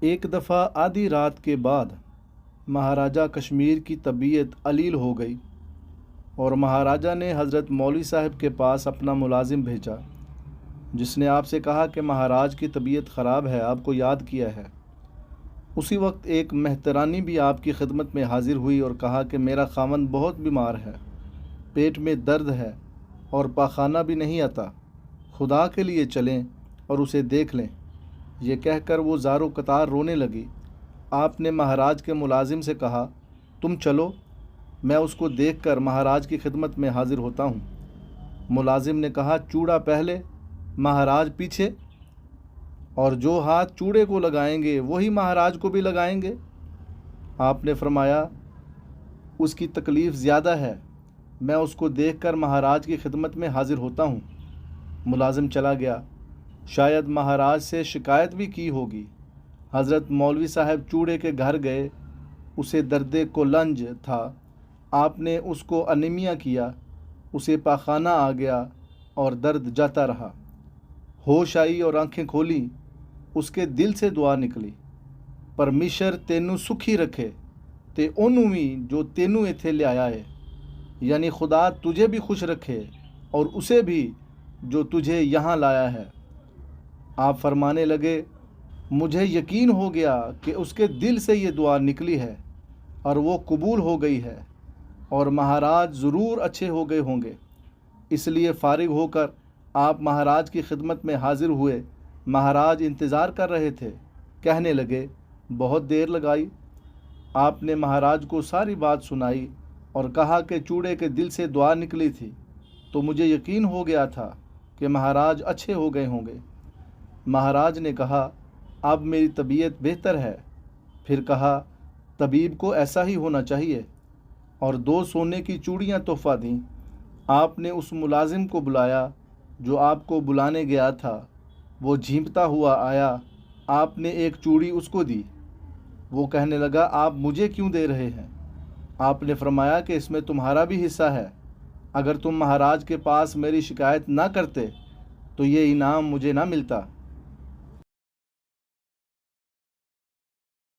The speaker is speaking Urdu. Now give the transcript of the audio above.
ایک دفعہ آدھی رات کے بعد مہاراجہ کشمیر کی طبیعت علیل ہو گئی اور مہاراجہ نے حضرت مولوی صاحب کے پاس اپنا ملازم بھیجا، جس نے آپ سے کہا کہ مہاراج کی طبیعت خراب ہے، آپ کو یاد کیا ہے۔ اسی وقت ایک مہترانی بھی آپ کی خدمت میں حاضر ہوئی اور کہا کہ میرا خامن بہت بیمار ہے، پیٹ میں درد ہے اور پاخانہ بھی نہیں آتا، خدا کے لیے چلیں اور اسے دیکھ لیں۔ یہ کہہ کر وہ زارو قطار رونے لگی۔ آپ نے مہاراج کے ملازم سے کہا، تم چلو، میں اس کو دیکھ کر مہاراج کی خدمت میں حاضر ہوتا ہوں۔ ملازم نے کہا، چوڑا پہلے، مہاراج پیچھے۔ اور جو ہاتھ چوڑے کو لگائیں گے، وہی مہاراج کو بھی لگائیں گے۔ آپ نے فرمایا، اس کی تکلیف زیادہ ہے، میں اس کو دیکھ کر مہاراج کی خدمت میں حاضر ہوتا ہوں۔ ملازم چلا گیا۔ شاید مہاراج سے شکایت بھی کی ہوگی۔ حضرت مولوی صاحب چوڑے کے گھر گئے، اسے درد کو لنج تھا۔ آپ نے اس کو انیمیا کیا، اسے پاخانہ آ گیا اور درد جاتا رہا۔ ہوش آئی اور آنکھیں کھولی، اس کے دل سے دعا نکلی۔ پرمیشر تینوں سکھی رکھے، تے اونوں جو تینوں ایتھے لے آیا ہے۔ یعنی خدا تجھے بھی خوش رکھے اور اسے بھی جو تجھے یہاں لایا ہے۔ آپ فرمانے لگے، مجھے یقین ہو گیا کہ اس کے دل سے یہ دعا نکلی ہے اور وہ قبول ہو گئی ہے اور مہاراج ضرور اچھے ہو گئے ہوں گے۔ اس لیے فارغ ہو کر آپ مہاراج کی خدمت میں حاضر ہوئے۔ مہاراج انتظار کر رہے تھے۔ کہنے لگے، بہت دیر لگائی۔ آپ نے مہاراج کو ساری بات سنائی اور کہا کہ چوڑے کے دل سے دعا نکلی تھی۔ تو مجھے یقین ہو گیا تھا کہ مہاراج اچھے ہو گئے ہوں گے۔ مہاراج نے کہا، اب میری طبیعت بہتر ہے۔ پھر کہا، طبیب کو ایسا ہی ہونا چاہیے۔ اور دو سونے کی چوڑیاں تحفہ دیں۔ آپ نے اس ملازم کو بلایا جو آپ کو بلانے گیا تھا۔ وہ جھیمتا ہوا آیا۔ آپ نے ایک چوڑی اس کو دی۔ وہ کہنے لگا، آپ مجھے کیوں دے رہے ہیں؟ آپ نے فرمایا کہ اس میں تمہارا بھی حصہ ہے۔ اگر تم مہاراج کے پاس میری شکایت نہ کرتے، تو یہ انعام مجھے نہ ملتا۔